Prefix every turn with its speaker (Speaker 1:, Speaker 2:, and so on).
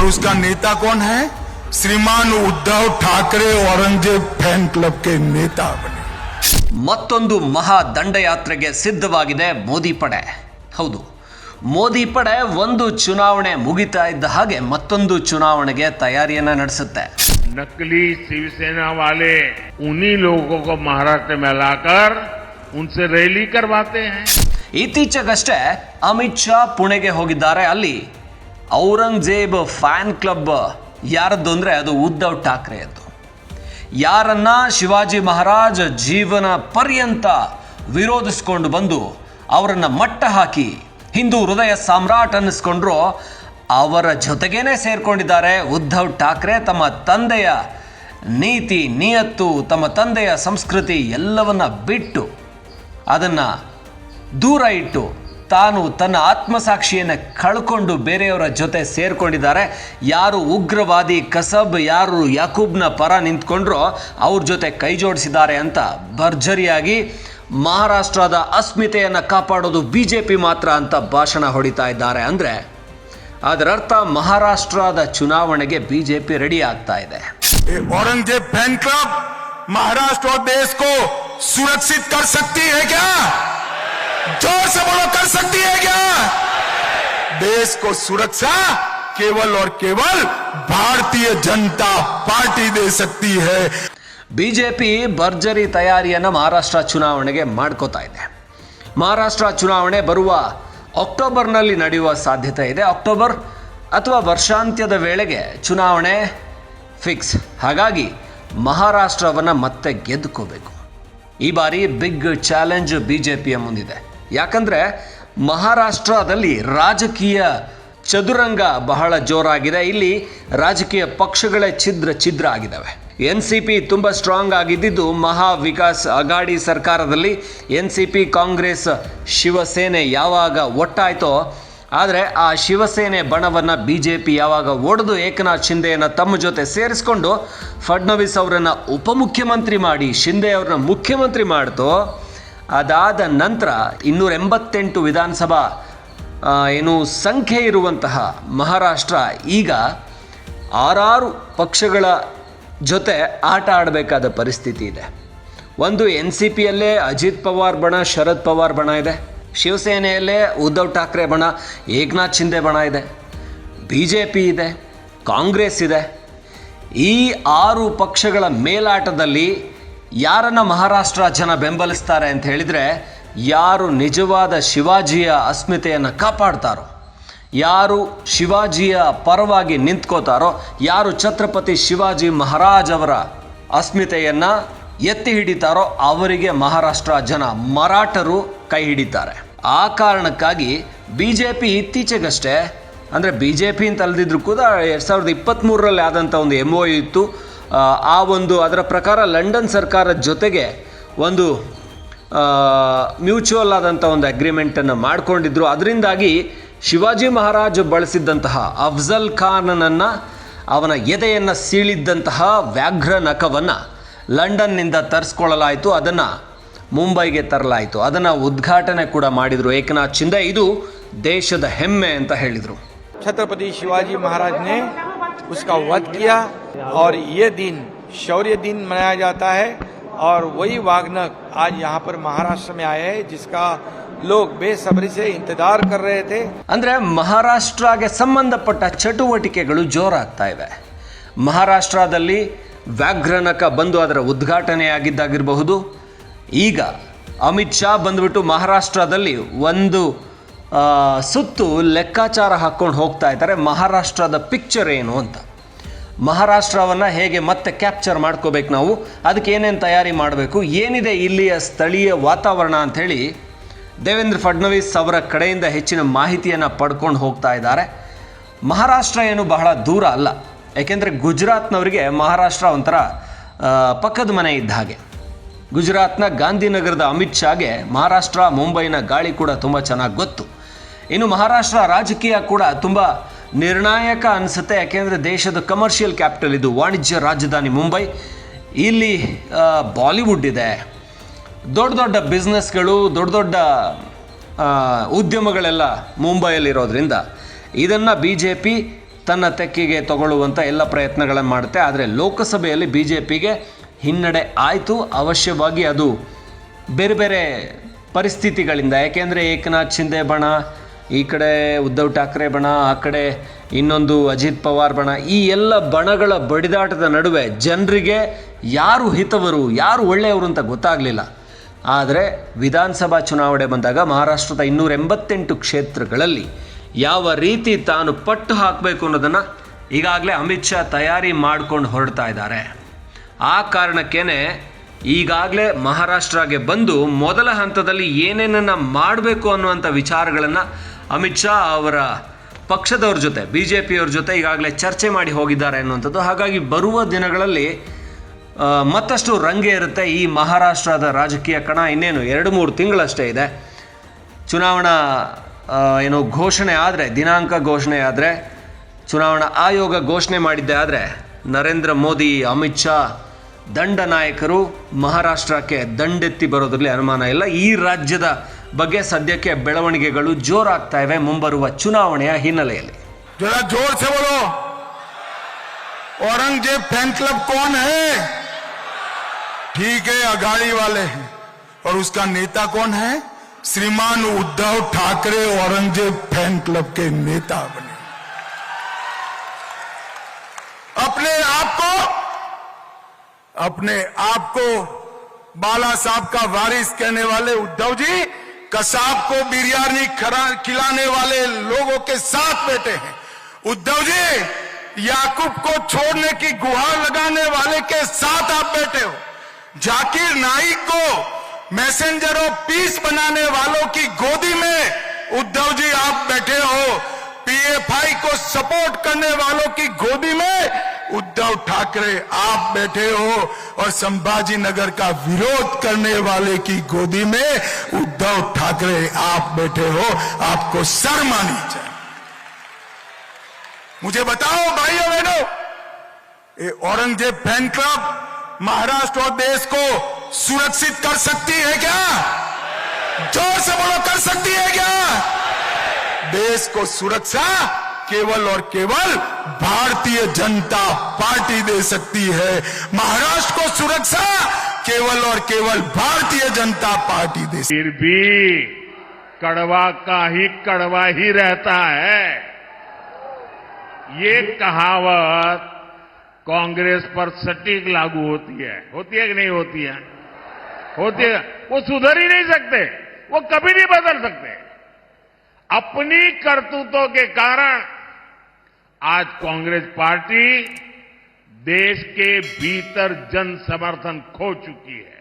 Speaker 1: और उसका नेता कौन है श्रीमान उद्धव ठाकरे औरंगजेब फैन क्लब के नेता बने
Speaker 2: ಮತ್ತೊಂದು ಮಹಾ ದಂಡಯಾತ್ರೆಗೆ ಸಿದ್ಧವಾಗಿದೆ ಮೋದಿ ಪಡೆ ಹೌದು ಮೋದಿ ಪಡೆ ಒಂದು ಚುನಾವಣೆ ಮುಗಿತಾ ಇದ್ದ ಹಾಗೆ ಮತ್ತೊಂದು ಚುನಾವಣೆಗೆ ತಯಾರಿಯನ್ನ ನಡೆಸುತ್ತೆ
Speaker 3: नकली शिवसेना वाले उन्हीं लोगों को महाराष्ट्र में लाकर उनसे रैली करवाते हैं
Speaker 2: ಇತ್ತೀಚೆಗಷ್ಟೇ ಅಮಿತ್ ಶಾ ಪುಣೆಗೆ ಹೋಗಿದ್ದಾರೆ ಅಲ್ಲಿ ಔರಂಗಜೇಬ್ ಫ್ಯಾನ್ ಕ್ಲಬ್ ಯಾರದ್ದು ಅಂದರೆ ಅದು ಉದ್ಧವ್ ಠಾಕ್ರೆ ಅದು. ಯಾರನ್ನ ಶಿವಾಜಿ ಮಹಾರಾಜ್ ಜೀವನ ಪರ್ಯಂತ ವಿರೋಧಿಸ್ಕೊಂಡು ಬಂದು ಅವರನ್ನು ಮಟ್ಟ ಹಾಕಿ ಹಿಂದೂ ಹೃದಯ ಸಾಮ್ರಾಟ್ ಅನ್ನಿಸ್ಕೊಂಡ್ರು, ಅವರ ಜೊತೆಗೇನೆ ಸೇರಿಕೊಂಡಿದ್ದಾರೆ ಉದ್ಧವ್ ಠಾಕ್ರೆ, ತಮ್ಮ ತಂದೆಯ ನೀತಿ, ನಿಯತ್ತು, ತಮ್ಮ ತಂದೆಯ ಸಂಸ್ಕೃತಿ ಎಲ್ಲವನ್ನ ಬಿಟ್ಟು ಅದನ್ನು ದೂರ ಇಟ್ಟು ತಾನು ತನ್ನ ಆತ್ಮಸಾಕ್ಷಿಯನ್ನು ಕಳ್ಕೊಂಡು ಬೇರೆಯವರ ಜೊತೆ ಸೇರ್ಕೊಂಡಿದ್ದಾರೆ ಯಾರು ಉಗ್ರವಾದಿ ಕಸಬ್ ಯಾರು ಯಾಕೂಬ್ನ ಪರ ನಿಂತ್ಕೊಂಡ್ರೋ ಅವ್ರ ಜೊತೆ ಕೈ ಜೋಡಿಸಿದ್ದಾರೆ ಅಂತ ಭರ್ಜರಿಯಾಗಿ ಮಹಾರಾಷ್ಟ್ರದ ಅಸ್ಮಿತೆಯನ್ನು ಕಾಪಾಡೋದು ಬಿ ಜೆ ಪಿ ಮಾತ್ರ ಅಂತ ಭಾಷಣ ಹೊಡಿತಾ ಇದ್ದಾರೆ ಅಂದರೆ ಅದರರ್ಥ ಮಹಾರಾಷ್ಟ್ರದ ಚುನಾವಣೆಗೆ ಬಿ ಜೆ ಪಿ ರೆಡಿ ಆಗ್ತಾ ಇದೆ
Speaker 1: ये औरंगजेब फैन क्लब महाराष्ट्र और देश को सुरक्षित कर सकती है क्या जोर से बोलो कर सकती है क्या देश को सुरक्षा केवल और केवल भारतीय जनता पार्टी दे सकती है
Speaker 2: ಬಿಜೆಪಿ ಭರ್ಜರಿ ತಯಾರಿಯನ್ನು ಮಹಾರಾಷ್ಟ್ರ ಚುನಾವಣೆಗೆ ಮಾಡ್ಕೋತಾ ಇದೆ ಮಹಾರಾಷ್ಟ್ರ ಚುನಾವಣೆ ಬರುವ ಅಕ್ಟೋಬರ್ನಲ್ಲಿ ನಡೆಯುವ ಸಾಧ್ಯತೆ ಇದೆ ಅಕ್ಟೋಬರ್ ಅಥವಾ ವರ್ಷಾಂತ್ಯದ ವೇಳೆಗೆ ಚುನಾವಣೆ ಫಿಕ್ಸ್ ಹಾಗಾಗಿ ಮಹಾರಾಷ್ಟ್ರವನ್ನು ಮತ್ತೆ ಗೆದ್ದುಕೋಬೇಕು ಈ ಬಾರಿ ಬಿಗ್ ಚಾಲೆಂಜ್ ಬಿ ಜೆ ಪಿಯ ಮುಂದಿದೆ ಯಾಕಂದರೆ ಮಹಾರಾಷ್ಟ್ರದಲ್ಲಿ ರಾಜಕೀಯ ಚದುರಂಗ ಬಹಳ ಜೋರಾಗಿದೆ. ಇಲ್ಲಿ ರಾಜಕೀಯ ಪಕ್ಷಗಳೇ ಛಿದ್ರ ಛಿದ್ರ ಆಗಿದ್ದಾವೆ. ಎನ್ ಸಿ ಪಿ ತುಂಬ ಸ್ಟ್ರಾಂಗ್ ಆಗಿದ್ದಿದ್ದು ಮಹಾ ವಿಕಾಸ್ ಅಗಾಡಿ ಸರ್ಕಾರದಲ್ಲಿ N C P Congress Shiv Sena ಯಾವಾಗ ಒಟ್ಟಾಯ್ತೋ, ಆದರೆ ಆ ಶಿವಸೇನೆ ಬಣವನ್ನು ಬಿ ಜೆ ಪಿ ಯಾವಾಗ ಒಡೆದು ಏಕನಾಥ್ ಶಿಂದೆಯನ್ನು ತಮ್ಮ ಜೊತೆ ಸೇರಿಸ್ಕೊಂಡು ಫಡ್ನವೀಸ್ ಅವರನ್ನು ಉಪಮುಖ್ಯಮಂತ್ರಿ ಮಾಡಿ, ಶಿಂದೆ ಅವ್ರನ್ನ ಮುಖ್ಯಮಂತ್ರಿ ಮಾಡ್ತೋ ಅದಾದ ನಂತರ ಇನ್ನೂರ ಎಂಬತ್ತೆಂಟು ವಿಧಾನಸಭಾ ಏನು ಸಂಖ್ಯೆ ಇರುವಂತಹ ಮಹಾರಾಷ್ಟ್ರ ಈಗ ಆರಾರು ಪಕ್ಷಗಳ ಜೊತೆ ಆಟ ಆಡಬೇಕಾದ ಪರಿಸ್ಥಿತಿ ಇದೆ. ಒಂದು ಎನ್ ಸಿ ಪಿಯಲ್ಲೇ ಅಜಿತ್ ಪವಾರ್ ಬಣ, ಶರದ್ ಪವಾರ್ ಬಣ ಇದೆ. ಶಿವಸೇನೆಯಲ್ಲೇ ಉದ್ಧವ್ ಠಾಕ್ರೆ ಬಣ, ಏಕನಾಥ್ ಶಿಂದೆ ಬಣ ಇದೆ. ಬಿ ಜೆ ಪಿ ಇದೆ, ಕಾಂಗ್ರೆಸ್ ಇದೆ. ಈ ಆರು ಪಕ್ಷಗಳ ಮೇಲಾಟದಲ್ಲಿ ಯಾರನ್ನ ಮಹಾರಾಷ್ಟ್ರ ಜನ ಬೆಂಬಲಿಸ್ತಾರೆ ಅಂತ ಹೇಳಿದರೆ ಯಾರು ನಿಜವಾದ ಶಿವಾಜಿಯ ಅಸ್ಮಿತೆಯನ್ನು ಕಾಪಾಡ್ತಾರೋ, ಯಾರು ಶಿವಾಜಿಯ ಪರವಾಗಿ ನಿಂತ್ಕೋತಾರೋ, ಯಾರು ಛತ್ರಪತಿ ಶಿವಾಜಿ ಮಹಾರಾಜ್ ಅವರ ಅಸ್ಮಿತೆಯನ್ನು ಎತ್ತಿ ಹಿಡಿತಾರೋ ಅವರಿಗೆ ಮಹಾರಾಷ್ಟ್ರ ಜನ ಮರಾಠರು ಕೈ ಹಿಡಿತಾರೆ. ಆ ಕಾರಣಕ್ಕಾಗಿ ಬಿ ಜೆ ಪಿ ಇತ್ತೀಚೆಗಷ್ಟೇ, ಅಂದರೆ ಬಿ ಜೆ ಪಿ ಅಂತ ಅಲ್ದಿದ್ರು ಕೂಡ ಎರಡು ಸಾವಿರದ ಇಪ್ಪತ್ತ್ಮೂರರಲ್ಲಿ ಆದಂಥ ಒಂದು ಎಂ ಒ ಇತ್ತು. ಆ ಒಂದು ಅದರ ಪ್ರಕಾರ ಲಂಡನ್ ಸರ್ಕಾರದ ಜೊತೆಗೆ ಒಂದು ಮ್ಯೂಚುವಲ್ ಆದಂಥ ಒಂದು ಅಗ್ರಿಮೆಂಟನ್ನು ಮಾಡಿಕೊಂಡಿದ್ರು. ಅದರಿಂದಾಗಿ ಶಿವಾಜಿ ಮಹಾರಾಜ್ ಬಳಸಿದ್ದಂತಹ ಅಫ್ಜಲ್ ಖಾನನನ್ನು ಅವನ ಎದೆಯನ್ನು ಸೀಳಿದ್ದಂತಹ ವ್ಯಾಘ್ರ ನಖವನ್ನು ಲಂಡನ್ನಿಂದ ತರಿಸ್ಕೊಳ್ಳಲಾಯಿತು. ಅದನ್ನು ಮುಂಬೈಗೆ ತರಲಾಯಿತು. ಅದನ್ನು ಉದ್ಘಾಟನೆ ಕೂಡ ಮಾಡಿದರು ಏಕನಾಥ್ ಚಿಂದೆ ಇದು ದೇಶದ ಹೆಮ್ಮೆ ಅಂತ ಹೇಳಿದರು.
Speaker 4: ಛತ್ರಪತಿ ಶಿವಾಜಿ ಮಹಾರಾಜ್ನೇ उसका वध किया और ये दिन शौर्य दिन मनाया जाता है और वही वागनक आज यहाँ पर महाराष्ट्र में आए हैं जिसका लोग बेसब्री से इंतजार कर रहे थे
Speaker 2: ಅಂದರೆ ಮಹಾರಾಷ್ಟ್ರಗೆ ಸಂಬಂಧಪಟ್ಟ ಚಟುವಟಿಕೆಗಳು ಜೋರಾಗ್ತಾ ಇವೆ ಮಹಾರಾಷ್ಟ್ರದಲ್ಲಿ ವ್ಯಾಘ್ರನಕ ಬಂದು ಅದರ ಉದ್ಘಾಟನೆ ಆಗಿದ್ದಾಗಿರಬಹುದು ಈಗ ಅಮಿತ್ ಶಾ ಬಂದ್ಬಿಟ್ಟು ಮಹಾರಾಷ್ಟ್ರದಲ್ಲಿ ಒಂದು ಆ, ಸುತ್ತು ಲೆಕ್ಕಾಚಾರ ಹಾಕ್ಕೊಂಡು ಹೋಗ್ತಾ ಇದ್ದಾರೆ. ಮಹಾರಾಷ್ಟ್ರದ ಪಿಕ್ಚರ್ ಏನು ಅಂತ. ಮಹಾರಾಷ್ಟ್ರವನ್ನು ಹೇಗೆ ಮತ್ತೆ ಕ್ಯಾಪ್ಚರ್ ಮಾಡ್ಕೋಬೇಕು ನಾವು? ಅದಕ್ಕೆ ಏನೇನು ತಯಾರಿ ಮಾಡಬೇಕು? ಏನಿದೆ ಇಲ್ಲಿಯ ಸ್ಥಳೀಯ ವಾತಾವರಣ ಅಂಥೇಳಿ ದೇವೇಂದ್ರ ಫಡ್ನವೀಸ್ ಅವರ ಕಡೆಯಿಂದ ಹೆಚ್ಚಿನ ಮಾಹಿತಿಯನ್ನು ಪಡ್ಕೊಂಡು ಹೋಗ್ತಾ ಇದ್ದಾರೆ. ಮಹಾರಾಷ್ಟ್ರ ಏನು ಬಹಳ ದೂರ ಅಲ್ಲ. ಏಕೆಂದರೆ ಗುಜರಾತ್ನವರಿಗೆ ಮಹಾರಾಷ್ಟ್ರ ಒಂಥರ ಪಕ್ಕದ ಮನೆ ಇದ್ದ ಹಾಗೆ. ಗುಜರಾತ್ನ ಗಾಂಧಿನಗರದ ಅಮಿತ್ ಶಾಗೆ ಮಹಾರಾಷ್ಟ್ರ, ಮುಂಬೈನ ಗಾಳಿ ಕೂಡ ತುಂಬ ಚೆನ್ನಾಗಿ ಗೊತ್ತು. ಇನ್ನು ಮಹಾರಾಷ್ಟ್ರ ರಾಜಕೀಯ ಕೂಡ ತುಂಬ ನಿರ್ಣಾಯಕ ಅನಿಸುತ್ತೆ, ಯಾಕೆಂದರೆ ದೇಶದ ಕಮರ್ಷಿಯಲ್ ಕ್ಯಾಪಿಟಲ್ ಇದು ವಾಣಿಜ್ಯ ರಾಜಧಾನಿ ಮುಂಬೈ. ಇಲ್ಲಿ ಬಾಲಿವುಡ್ ಇದೆ. ದೊಡ್ಡ ದೊಡ್ಡ ಬಿಸ್ನೆಸ್ಗಳು ದೊಡ್ಡ ದೊಡ್ಡ ಉದ್ಯಮಗಳೆಲ್ಲ ಮುಂಬೈಯಲ್ಲಿರೋದ್ರಿಂದ ಇದನ್ನು ಬಿ ಜೆ ಪಿ ತನ್ನ ತೆಕ್ಕಿಗೆ ತಗೊಳ್ಳುವಂಥ ಎಲ್ಲ ಪ್ರಯತ್ನಗಳನ್ನು ಮಾಡುತ್ತೆ. ಆದರೆ ಲೋಕಸಭೆಯಲ್ಲಿ ಬಿ ಜೆ ಪಿಗೆ ಹಿನ್ನಡೆ ಆಯಿತು. ಅವಶ್ಯವಾಗಿ ಅದು ಬೇರೆ ಬೇರೆ ಪರಿಸ್ಥಿತಿಗಳಿಂದ, ಯಾಕೆಂದರೆ ಏಕನಾಥ್ ಶಿಂದೆ ಬಣ ಈ ಕಡೆ ಉದ್ಧವ್ ಠಾಕ್ರೆ ಬಣ, ಆ ಕಡೆ ಇನ್ನೊಂದು ಅಜಿತ್ ಪವಾರ್ ಬಣ, ಈ ಎಲ್ಲ ಬಣಗಳ ಬಡಿದಾಟದ ನಡುವೆ ಜನರಿಗೆ ಯಾರು ಹಿತವರು, ಯಾರು ಒಳ್ಳೆಯವರು ಅಂತ ಗೊತ್ತಾಗಲಿಲ್ಲ. ಆದರೆ ವಿಧಾನಸಭಾ ಚುನಾವಣೆ ಬಂದಾಗ ಮಹಾರಾಷ್ಟ್ರದ ಇನ್ನೂರ ಎಂಬತ್ತೆಂಟು ಕ್ಷೇತ್ರಗಳಲ್ಲಿ ಯಾವ ರೀತಿ ತಾನು ಪಟ್ಟು ಹಾಕಬೇಕು ಅನ್ನೋದನ್ನು ಈಗಾಗಲೇ ಅಮಿತ್ ಶಾ ತಯಾರಿ ಮಾಡ್ಕೊಂಡು ಹೊರಡ್ತಾ ಇದ್ದಾರೆ. ಆ ಕಾರಣಕ್ಕೇ ಈಗಾಗಲೇ ಮಹಾರಾಷ್ಟ್ರಗೆ ಬಂದು ಮೊದಲ ಹಂತದಲ್ಲಿ ಏನೇನನ್ನು ಮಾಡಬೇಕು ಅನ್ನುವಂಥ ವಿಚಾರಗಳನ್ನು ಅಮಿತ್ ಶಾ ಅವರ ಪಕ್ಷದವ್ರ ಜೊತೆ ಬಿ ಜೆ ಪಿಯವ್ರ ಜೊತೆ ಈಗಾಗಲೇ ಚರ್ಚೆ ಮಾಡಿ ಹೋಗಿದ್ದಾರೆ ಅನ್ನುವಂಥದ್ದು. ಹಾಗಾಗಿ ಬರುವ ದಿನಗಳಲ್ಲಿ ಮತ್ತಷ್ಟು ರಂಗೆ ಇರುತ್ತೆ ಈ ಮಹಾರಾಷ್ಟ್ರದ ರಾಜಕೀಯ ಕಣ. ಇನ್ನೇನು, ಎರಡು ಮೂರು ತಿಂಗಳಷ್ಟೇ ಇದೆ. ಚುನಾವಣಾ ಏನು ಘೋಷಣೆ ಆದರೆ, ದಿನಾಂಕ ಘೋಷಣೆ ಆದರೆ, ಚುನಾವಣಾ ಆಯೋಗ ಘೋಷಣೆ ಮಾಡಿದ್ದೆ ಆದರೆ, ನರೇಂದ್ರ ಮೋದಿ, ಅಮಿತ್ ಶಾ, ದಂಡ ನಾಯಕರು ಮಹಾರಾಷ್ಟ್ರಕ್ಕೆ ದಂಡೆತ್ತಿ ಬರೋದ್ರಲ್ಲಿ ಅನುಮಾನ ಇಲ್ಲ. ಈ ರಾಜ್ಯದ ಬಗ್ಗೆ ಸದ್ಯಕ್ಕೆ ಬೆಳವಣಿಗೆಗಳು ಜೋರಾಗ್ತಾ ಇವೆ ಮುಂಬರುವ ಚುನಾವಣೆಯ ಹಿನ್ನೆಲೆಯಲ್ಲಿ
Speaker 1: जरा जोर से बोलो औरंगजेब फैन क्लब कौन है ठीक है अघाड़ी वाले हैं और उसका नेता कौन है श्रीमान उद्धव ठाकरे औरंगजेब फैन क्लब के नेता बने अपने आप को अपने आप को बाला साहब का वारिस कहने वाले उद्धव जी कसाब को बिरयानी खिलाने वाले लोगों के साथ बैठे हैं। उद्धव जी, याकूब को छोड़ने की गुहार लगाने वाले के साथ आप बैठे हो। जाकिर नाइक को मैसेंजर ऑफ़ पीस बनाने वालों की गोदी में उद्धव जी आप बैठे हो। पीएफआई को सपोर्ट करने वालों की गोदी में उद्धव ठाकरे आप बैठे हो और संभाजी नगर का विरोध करने वाले की गोदी में उद्धव ठाकरे आप बैठे हो, आपको शर्म आनी चाहिए। मुझे बताओ भाइयों बहनों, ये औरंगज़ेब फ़ैन क्लब महाराष्ट्र और देश को सुरक्षित कर सकती है क्या? ज़ोर से बोलो, कर सकती है क्या? देश को सुरक्षा केवल और केवल भारतीय जनता पार्टी दे सकती है। महाराष्ट्र को सुरक्षा केवल और केवल भारतीय जनता पार्टी दे
Speaker 3: फिर भी कड़वा का ही कड़वा ही रहता है। ये कहावत कांग्रेस पर सटीक लागू होती है। होती है कि नहीं होती है? होती है। वो सुधर ही नहीं सकते। वो कभी नहीं बदल सकते। अपनी करतूतों के कारण आज कांग्रेस पार्टी देश के भीतर जन समर्थन खो चुकी है।